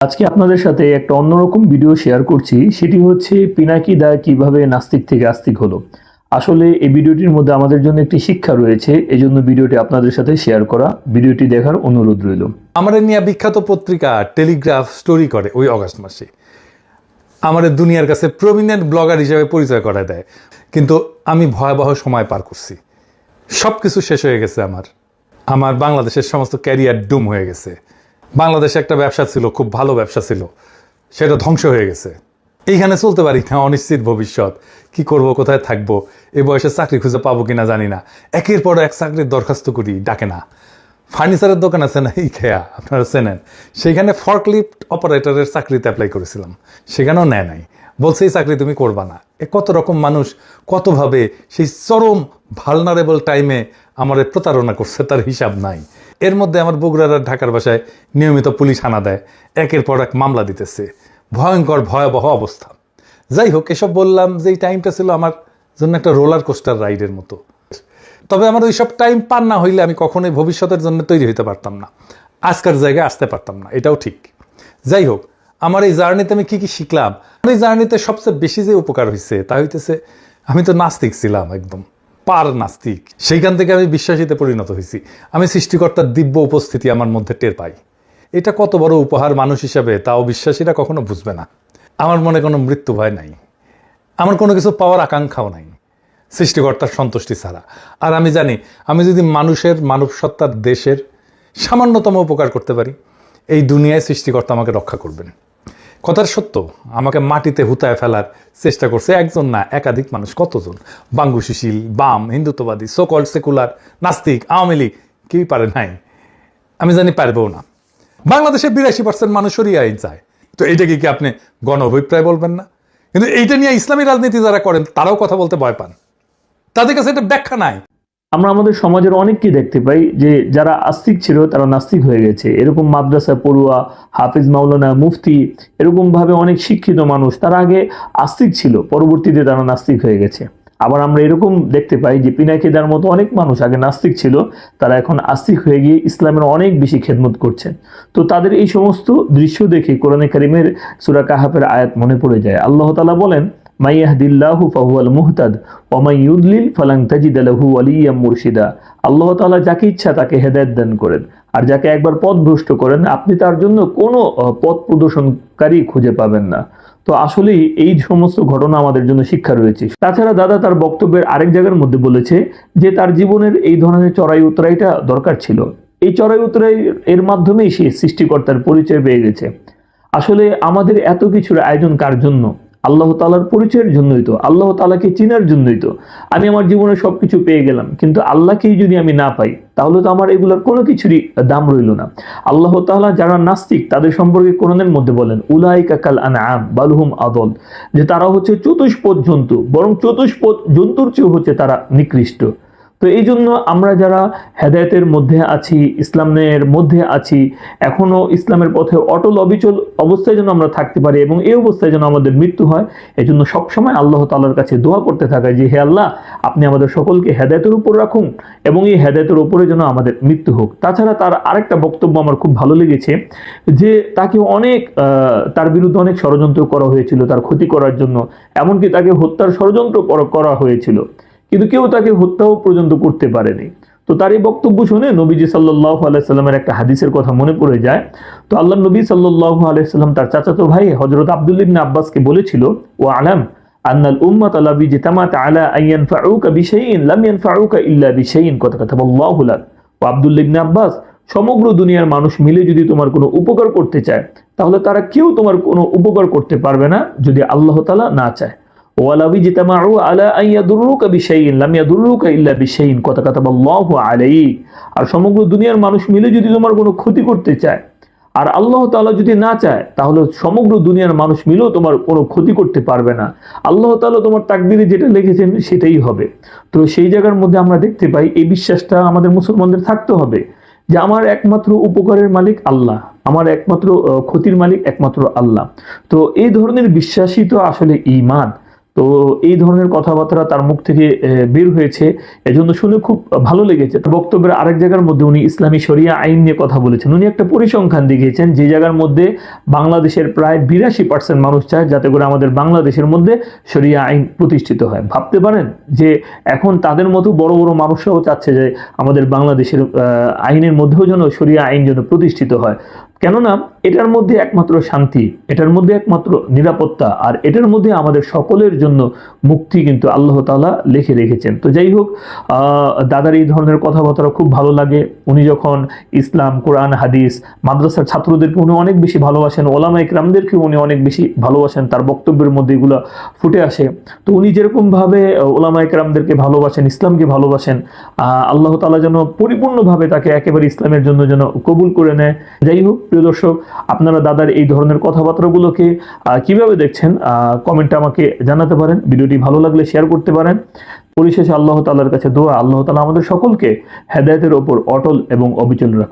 আজকে আপনাদের সাথে একটা অন্যরকম ভিডিও শেয়ার করছি। সেটি হচ্ছে পিনাকি দা কীভাবে নাস্তিক থেকে আস্তিক হলো। আসলে এই ভিডিওটির মধ্যে আমাদের জন্য একটি শিক্ষা রয়েছে। এজন্য ভিডিওটি আপনাদের সাথে শেয়ার করা। ভিডিওটি দেখার অনুরোধ রইল। আমাদের নিয়ে বিখ্যাত পত্রিকা টেলিগ্রাফ স্টোরি করে ওই অগাস্ট মাসে। আমাদের দুনিয়ার কাছে প্রমিনেন্ট ব্লগার হিসেবে পরিচয় করা দেয়। কিন্তু আমি ভয়াবহ সময় পার করছি। সব কিছু শেষ হয়ে গেছে আমার। আমার বাংলাদেশের সমস্ত ক্যারিয়ার ডুম হয়ে গেছে। বাংলাদেশে একটা ব্যবসা ছিল, খুব ভালো ব্যবসা ছিল। সেটা ধ্বংস হয়ে গেছে। এইখানে চলতে পারি না, অনিশ্চিত ভবিষ্যৎ। কি করব, কোথায় থাকব? এ বয়সে চাকরি খুঁজে পাবো কিনা জানি না। একের পর এক চাকরির দরখাস্ত করি, ডাকে না। ফার্নিচারের দোকান আছে না? এই খেয়া আপনারা চেনেন। সেখানে ফর্কলিফ্ট অপারেটরের চাকরিতে অ্যাপ্লাই করেছিলাম। সেখানেও নেয় নাই। বলছে, এই চাকরি তুমি করবা না। এ কত রকম মানুষ, কতভাবে সেই চরম ভালনারেবল টাইমে আমার প্রতারণা করছে, তার হিসাব নাই। এর মধ্যে আমার বগুড়ার ঢাকার বাসায় নিয়মিত পুলিশ হানা দেয়, একের পর এক মামলা দিতেছে। ভয়ঙ্কর, ভয়াবহ অবস্থা। যাই হোক, এসব বললাম যে, এই টাইমটা ছিল আমার জন্য একটা রোলার কোস্টার রাইডের মতো। তবে আমার ওই সব টাইম পার না হইলে আমি কখনোই ভবিষ্যতের জন্য তৈরি হতে পারতাম না। আজকের জায়গায় আসতে পারতাম না, এটাও ঠিক। যাই হোক আমার এই জার্নিতে আমি কি কি শিখলাম? এই জার্নিতে সবচেয়ে বেশি যে উপকার হয়েছে তা হইতেছে আমি তো নাস্তিক ছিলাম একদম, পার নাস্তিক। সেইখান থেকে আমি বিশ্বাসীতে পরিণত হয়েছি আমি সৃষ্টিকর্তার দিব্য উপস্থিতি আমার মধ্যে টের পাই। এটা কত বড় উপহার মানুষ হিসাবে তা অবিশ্বাসীরা কখনো বুঝবে না। আমার মনে কোনো মৃত্যু ভয় নাই। আমার কোনো কিছু পাওয়ার আকাঙ্ক্ষাও নাই। সৃষ্টিকর্তার সন্তুষ্টি ছাড়া। আর আমি জানি, আমি যদি মানুষের মানব সত্তার দেশের সামান্যতম উপকার করতে পারি, এই দুনিয়ায় সৃষ্টিকর্তা আমাকে রক্ষা করবেন। কথার সত্য, আমাকে মাটিতে হুতায় ফেলার চেষ্টা করছে একজন না একাধিক মানুষ, কতজন? বাঙ্গু সুশীল বাম, হিন্দুত্ববাদী সোকল সেকুলার নাস্তিক, আওয়ামী লীগ, কেউই পারে নাই। আমি জানি পারবেও না। বাংলাদেশে বিরাশি পার্সেন্ট মানুষ সরিয়ে আইন চায়। তো এইটাকে কি আপনি গণ অভিপ্রায় বলবেন না? কিন্তু এইটা নিয়ে ইসলামী রাজনীতি যারা করেন, তারাও কথা বলতে ভয় পান। তাদের কাছে এটা ব্যাখ্যা নাই। আমরা আমাদের সমাজের অনেককে দেখতে পাই যে যারা আস্তিক ছিল তারা নাস্তিক হয়ে গেছে। এরকম মাদ্রাসা পড়ুয়া, হাফিজ মাওলানা মুফতি এরকম ভাবে অনেক শিক্ষিত মানুষ, তারা আগে আস্তিক ছিল, পরবর্তীতে তারা নাস্তিক হয়ে গেছে। আবার আমরা এরকম দেখতে পাই যে পিনাকিদার মতো অনেক মানুষ আগে নাস্তিক ছিল, তারা এখন আস্তিক হয়ে গিয়ে ইসলামের অনেক বেশি খেদমত করছেন। তো তাদের এই সমস্ত দৃশ্য দেখে কোরআনে কারিমের সুরা কাহাফের আয়াত মনে পড়ে যায়। আল্লাহ তালা বলেন মাইয়াহদিল্লাহু ফাহুয়াল মুহতাদ ওমাই ইউদলিল ফালাং তাজিদ লাহু ওয়ালিয়াম মুর্শিদা। আল্লাহ তাআলা যাকে ইচ্ছা তাকে হেদায়েত দান করেন। আর যাকে একবার পথ ভ্রষ্ট করেন, আপনি তার জন্য কোনো পথ প্রদর্শনকারী খুঁজে পাবেন না। তো আসলেই এই সমস্ত ঘটনা আমাদের জন্য শিক্ষা রয়েছে। তাছাড়া দাদা তার বক্তব্যের আরেক জায়গার মধ্যে বলেছে যে তার জীবনের এই ধরনের চড়াই উতরাইটা দরকার ছিল। এই চড়াই উতরাই এর মাধ্যমেই সে সৃষ্টিকর্তার পরিচয় পেয়ে গেছে। আসলে আমাদের এত কিছুর আয়োজন কার জন্য? আল্লাহ তালার পরিচয়ের জন্যই তো, আল্লাহ তালাকে চিনার জন্যই তো। আমি আমার জীবনে সব কিছু পেয়ে গেলাম, কিন্তু আল্লাহকেই যদি আমি না পাই, তাহলে তো আমার এগুলোর কোনো কিছুরই দাম রইল না। আল্লাহ তালা যারা নাস্তিক, তাদের সম্পর্কে কোরআনের মধ্যে বলেন উলাই কাকাল আনআম বালহুম আদল, যে তারা হচ্ছে চতুষ্পদ জন্তু, বরং চতুষ্পদ জন্তুর চেয়েও হচ্ছে তারা নিকৃষ্ট। তো এই জন্য আমরা যারা হেদায়েতের মধ্যে আছি, ইসলামের মধ্যে আছি এখনও ইসলামের পথে অটল, অবিচল অবস্থায় যেন আমরা থাকতে পারি এবং এই অবস্থায় যেন আমাদের মৃত্যু হয়, এই জন্য সবসময় আল্লাহ তাআলার কাছে দোয়া করতে থাকা যে, হে আল্লাহ, আপনি আমাদের সকলকে হেদায়তের উপর রাখুন এবং এই হেদায়তের উপরে যেন আমাদের মৃত্যু হোক। তাছাড়া তার আরেকটা বক্তব্য আমার খুব ভালো লেগেছে যে, তাকে অনেক তার বিরুদ্ধে অনেক ষড়যন্ত্র করা হয়েছিল তার ক্ষতি করার জন্য, এমনকি তাকে হত্যার ষড়যন্ত্র করা হয়েছিল। কিন্তু কেউ তাকে হত্যাও পর্যন্ত করতে পারেনি। তো তার এই বক্তব্য শুনে নবীজি সাল্লাহ আলাইসাল্লামের একটা হাদিসের কথা মনে পড়ে যায়। তো আল্লাহ নবী সাল্লাহ আলাইসাল্লাম তার চাচাতো ভাই হজরত আবদুল্লিবিন আব্বাসকে বলেছিল, ও আলাম আন্নাল উম্মাত আলা বিজতামাত আলা আইয়ান ফাউকা বিশাইইন, লাম ইয়ানফাউকা ইল্লা বিশাইইন কথা কথা আল্লাহু লাক। ও আব্দুল্লাহ আব্বাস, সমগ্র দুনিয়ার মানুষ মিলে যদি তোমার কোনো উপকার করতে চায়, তাহলে তারা কেউ তোমার কোনো উপকার করতে পারবে না যদি আল্লাহ তাআলা না চায়। ওয়ালাবি জিতামাউ আলা আন ইয়াদুররুকা বিশাইইন, লাম ইয়াদুররুকা ইল্লা বিশাইইন, কথা কথা আল্লাহু আলাইক আর সমগ্র দুনিয়ার মানুষ মিলে যদি তোমার কোনো ক্ষতি করতে চায়, আর আল্লাহ তাআলা যদি না চায়, তাহলে সমগ্র দুনিয়ার মানুষ মিলেও তোমার কোনো ক্ষতি করতে পারবে না। আল্লাহ তাআলা তোমার তাকদিরে যেটা লিখেছেন সেটাই হবে। তো সেই জায়গার মধ্যে আমরা দেখতে পাই, এই বিশ্বাসটা আমাদের মুসলমানদের থাকতে হবে, যে আমার একমাত্র উপকারের মালিক আল্লাহ, আমার একমাত্র ক্ষতির মালিক একমাত্র আল্লাহ। তো এই ধরনের বিশ্বাসই তো আসলে ঈমান। তো এই ধরনের কথাবার্তা তার মুখ থেকে বের হয়েছে। এজন্য শুনে খুব ভালো লেগেছে। বক্তব্যের আরেক জায়গার মধ্যে উনি ইসলামী শরিয়া আইন নিয়ে কথা বলেছেন। উনি একটা পরিসংখ্যান দেখিয়েছেন যে জায়গার মধ্যে বাংলাদেশের প্রায় বিরাশি পার্সেন্ট মানুষ চায় যাতে করে আমাদের বাংলাদেশের মধ্যে শরিয়া আইন প্রতিষ্ঠিত হয়। ভাবতে পারেন যে এখন তাদের মতো বড় বড় মানুষরাও চাচ্ছে যে আমাদের বাংলাদেশের আইনের মধ্যেও যেন শরিয়া আইন যেন প্রতিষ্ঠিত হয়। কেননা এটার মধ্যে একমাত্র শান্তি, এটার মধ্যে একমাত্র নিরাপত্তা আর এটার মধ্যে আমাদের সকলের জন্য মুক্তি কিন্তু আল্লাহ তাআলা লিখে রেখেছেন। তো যাই হোক দাদার এই ধরনের কথাবার্তা খুব ভালো লাগে। উনি যখন ইসলাম, কোরআন, হাদিস, মাদ্রাসার ছাত্রদেরকে উনি অনেক বেশি ভালোবাসেন ওলামা ইকরামদেরকে উনি অনেক বেশি ভালোবাসেন, তার বক্তব্যের মধ্যে এগুলো ফুটে আসে। তো উনি যেরকমভাবে ওলামা ইকরামদেরকে ভালোবাসেন, ইসলামকে ভালোবাসেন আল্লাহ তাআলা যেন পরিপূর্ণভাবে তাকে একেবারে ইসলামের জন্য যেন কবুল করে নেয়। যাই হোক প্রিয় দর্শক, আপনারা দাদার এই ধরনের কথাবার্তাগুলোকে কীভাবে দেখছেন কমেন্টে আমাকে জানাতে পারেন। ভিডিওটি ভালো লাগলে শেয়ার করতে পারেন। পরিশেষে আল্লাহ তালার কাছে দোয়া। আল্লাহ তালা আমাদের সকলকে হেদায়তের ওপর অটল এবং অবিচল রাখুন